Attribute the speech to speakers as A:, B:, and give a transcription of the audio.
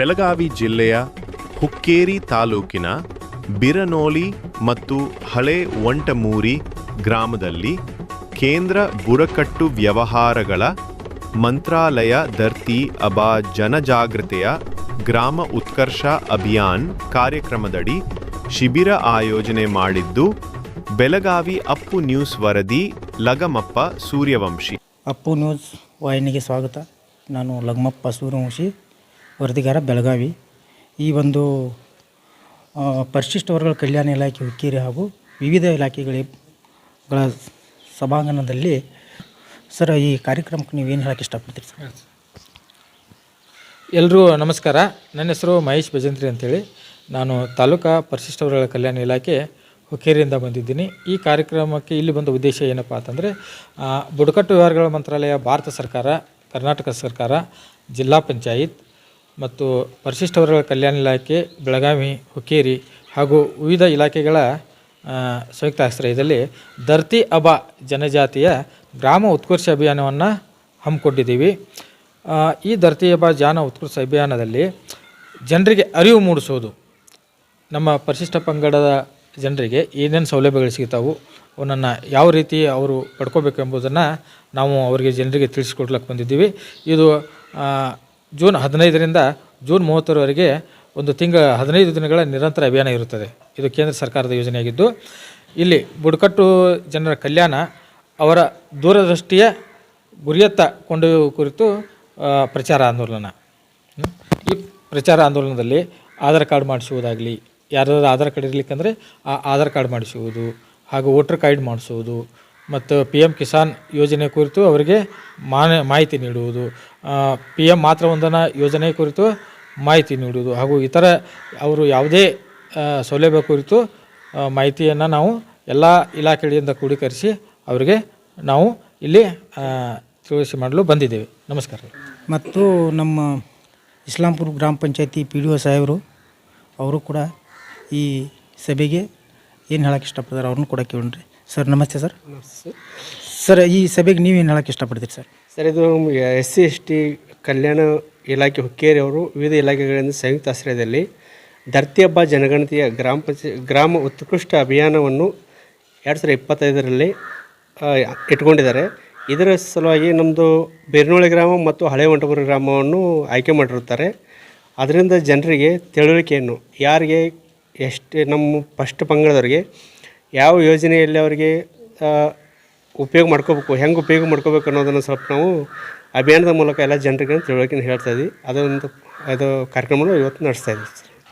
A: ಬೆಳಗಾವಿ ಜಿಲ್ಲೆಯ ಹುಕ್ಕೇರಿ ತಾಲೂಕಿನ ಬಿರನೋಲಿ ಮತ್ತು ಹಳೆ ಒಂಟಮೂರಿ ಗ್ರಾಮದಲ್ಲಿ ಕೇಂದ್ರ ಬುಡಕಟ್ಟು ವ್ಯವಹಾರಗಳ ಮಂತ್ರಾಲಯ ದರ್ತಿ ಅಬಾ ಜನಜಾಗೃತೆಯ ಗ್ರಾಮ ಉತ್ಕರ್ಷ ಅಭಿಯಾನ್ ಕಾರ್ಯಕ್ರಮದಡಿ ಶಿಬಿರ ಆಯೋಜನೆ ಮಾಡಿದ್ದು ಬೆಳಗಾವಿ ಅಪ್ಪು ನ್ಯೂಸ್ ವರದಿ ಲಗಮಪ್ಪ ಸೂರ್ಯವಂಶಿ.
B: ಅಪ್ಪು ನ್ಯೂಸ್ ವಾಹಿನಿಗೆ ಸ್ವಾಗತ. ನಾನು ಲಗಮಪ್ಪ ಸೂರ್ಯವಂಶಿ. ವರದಿಗಾರ ಬೆಳಗಾವಿ. ಈ ಒಂದು ಪರಿಶಿಷ್ಟ ವರ್ಗಗಳ ಕಲ್ಯಾಣ ಇಲಾಖೆ ಹುಕ್ಕೇರಿ ಹಾಗೂ ವಿವಿಧ ಇಲಾಖೆಗಳ ಸಭಾಂಗಣದಲ್ಲಿ ಸರ್ ಈ ಕಾರ್ಯಕ್ರಮಕ್ಕೆ ನೀವು ಏನು ಹೇಳಕ್ಕೆ ಇಷ್ಟಪಡ್ತೀರಿ ಸರ್?
C: ಎಲ್ಲರೂ ನಮಸ್ಕಾರ. ನನ್ನ ಹೆಸರು ಮಹೇಶ್ ಭಜಂತ್ರಿ ಅಂತೇಳಿ. ನಾನು ತಾಲೂಕಾ ಪರಿಶಿಷ್ಟ ವರ್ಗಗಳ ಕಲ್ಯಾಣ ಇಲಾಖೆ ಹುಕ್ಕೇರಿಯಿಂದ ಬಂದಿದ್ದೀನಿ. ಈ ಕಾರ್ಯಕ್ರಮಕ್ಕೆ ಇಲ್ಲಿ ಬಂದ ಉದ್ದೇಶ ಏನಪ್ಪ ಅಂತಂದರೆ ಬುಡಕಟ್ಟು ವ್ಯವಹಾರಗಳ ಮಂತ್ರಾಲಯ, ಭಾರತ ಸರ್ಕಾರ, ಕರ್ನಾಟಕ ಸರ್ಕಾರ, ಜಿಲ್ಲಾ ಪಂಚಾಯತ್ ಮತ್ತು ಪರಿಶಿಷ್ಟ ವರ್ಗಗಳ ಕಲ್ಯಾಣ ಇಲಾಖೆ, ಬೆಳಗಾವಿ, ಹುಕ್ಕೇರಿ ಹಾಗೂ ವಿವಿಧ ಇಲಾಖೆಗಳ ಸಂಯುಕ್ತ ಆಶ್ರಯದಲ್ಲಿ ಧರ್ತಿ ಅಬ ಜನಜಾತಿಯ ಗ್ರಾಮ ಉತ್ಕರ್ಷ ಅಭಿಯಾನವನ್ನು ಹಮ್ಮಿಕೊಂಡಿದ್ದೀವಿ. ಈ ಧರ್ತಿ ಅಬಾ ಜಾನ ಉತ್ಕರ್ಷ ಅಭಿಯಾನದಲ್ಲಿ ಜನರಿಗೆ ಅರಿವು ಮೂಡಿಸೋದು. ನಮ್ಮ ಪರಿಶಿಷ್ಟ ಪಂಗಡದ ಜನರಿಗೆ ಏನೇನು ಸೌಲಭ್ಯಗಳು ಸಿಗ್ತಾವು ಅವನನ್ನು ಯಾವ ರೀತಿ ಅವರು ಪಡ್ಕೋಬೇಕು ಎಂಬುದನ್ನು ನಾವು ಅವರಿಗೆ ಜನರಿಗೆ ತಿಳಿಸ್ಕೊಡ್ಲಿಕ್ಕೆ ಬಂದಿದ್ದೀವಿ. ಇದು ಜೂನ್ ಹದಿನೈದರಿಂದ ಜೂನ್ ಮೂವತ್ತರವರೆಗೆ ಒಂದು ತಿಂಗಳ ಹದಿನೈದು ದಿನಗಳ ನಿರಂತರ ಅಭಿಯಾನ ಇರುತ್ತದೆ. ಇದು ಕೇಂದ್ರ ಸರ್ಕಾರದ ಯೋಜನೆಯಾಗಿದ್ದು, ಇಲ್ಲಿ ಬುಡಕಟ್ಟು ಜನರ ಕಲ್ಯಾಣ ಅವರ ದೂರದೃಷ್ಟಿಯ ಗುರಿಯತ್ತ ಕೊಂಡೊಯ್ಯುವ ಕುರಿತು ಪ್ರಚಾರ ಆಂದೋಲನ. ಈ ಪ್ರಚಾರ ಆಂದೋಲನದಲ್ಲಿ ಆಧಾರ್ ಕಾರ್ಡ್ ಮಾಡಿಸುವುದಾಗಲಿ, ಯಾರಾದರೂ ಆಧಾರ್ ಕಾರ್ಡ್ ಇರಲಿಕ್ಕಂದ್ರೆ ಆ ಆಧಾರ್ ಕಾರ್ಡ್ ಮಾಡಿಸುವುದು ಹಾಗೂ ವೋಟರ್ ಕಾರ್ಡ್ ಮಾಡಿಸುವುದು ಮತ್ತು ಪಿ ಎಂ ಕಿಸಾನ್ ಯೋಜನೆ ಕುರಿತು ಅವರಿಗೆ ಮಾಹಿತಿ ನೀಡುವುದು. ಪಿ ಎಂ ಮಾತೃ ವಂದನಾ ಯೋಜನೆ ಕುರಿತು ಮಾಹಿತಿ ನೀಡುವುದು. ಹಾಗೂ ಇತರ ಅವರು ಯಾವುದೇ ಸೌಲಭ್ಯ ಕುರಿತು ಮಾಹಿತಿಯನ್ನು ನಾವು ಎಲ್ಲ ಇಲಾಖೆಗಳಿಂದ ಕ್ರೋಢೀಕರಿಸಿ ಅವರಿಗೆ ನಾವು ಇಲ್ಲಿ ತಿಳಿಸಿ ಮಾಡಲು ಬಂದಿದ್ದೇವೆ. ನಮಸ್ಕಾರ.
B: ಮತ್ತು ನಮ್ಮ ಇಸ್ಲಾಂಪುರ ಗ್ರಾಮ ಪಂಚಾಯತಿ ಪಿ ಡಿ ಒ ಸಾಹೇಬರು, ಅವರು ಕೂಡ ಈ ಸಭೆಗೆ ಏನು ಹೇಳೋಕ್ಕೆ ಇಷ್ಟಪಡ್ತಾರೆ ಅವ್ರನ್ನೂ ಕೂಡ ಕೇಳ್ರಿ ಸರ್ ನಮಸ್ತೆ ಸರ್. ಸರ್ ಈ ಸಭೆಗೆ ನೀವೇನು ಹೇಳಕ್ಕೆ ಇಷ್ಟಪಡ್ತೀರಿ ಸರ್?
D: ಸರ್ ಇದು ಎಸ್ ಸಿ ಎಸ್ ಟಿ ಕಲ್ಯಾಣ ಇಲಾಖೆ ಹುಕ್ಕೇರಿ ಅವರು ವಿವಿಧ ಇಲಾಖೆಗಳಿಂದ ಸಂಯುಕ್ತ ಆಶ್ರಯದಲ್ಲಿ ಧರ್ತಿ ಹಬ್ಬ ಜನಗಣತಿಯ ಗ್ರಾಮ ಪಂಚಾಯ ಗ್ರಾಮ ಉತ್ಕೃಷ್ಟ ಅಭಿಯಾನವನ್ನು ಎರಡು ಸಾವಿರದ ಇಪ್ಪತ್ತೈದರಲ್ಲಿ ಇಟ್ಕೊಂಡಿದ್ದಾರೆ. ಇದರ ಸಲುವಾಗಿ ನಮ್ಮದು ಬೆರ್ನೋಳಿ ಗ್ರಾಮ ಮತ್ತು ಹಳೆ ವಂಟಪುರ ಗ್ರಾಮವನ್ನು ಆಯ್ಕೆ ಮಾಡಿರುತ್ತಾರೆ. ಅದರಿಂದ ಜನರಿಗೆ ತಿಳುವಳಿಕೆಯನ್ನು ಯಾರಿಗೆ ಎಷ್ಟು ನಮ್ಮ ಫಸ್ಟ್ ಪಂಗಡದವರಿಗೆ ಯಾವ ಯೋಜನೆಯಲ್ಲಿ ಅವರಿಗೆ ಉಪಯೋಗ ಮಾಡ್ಕೋಬೇಕು, ಹೆಂಗೆ ಉಪಯೋಗ ಮಾಡ್ಕೋಬೇಕು ಅನ್ನೋದನ್ನು ಸ್ವಲ್ಪ ನಾವು ಅಭಿಯಾನದ ಮೂಲಕ ಎಲ್ಲ ಜನರಿಗೆ ತಿಳುವಳಿಕೆನ ಹೇಳ್ತಾ ಇದ್ದೀವಿ ಅದೊಂದು, ಅದು ಕಾರ್ಯಕ್ರಮವನ್ನು ಇವತ್ತು ನಡೆಸ್ತಾ ಇದ್ದೀವಿ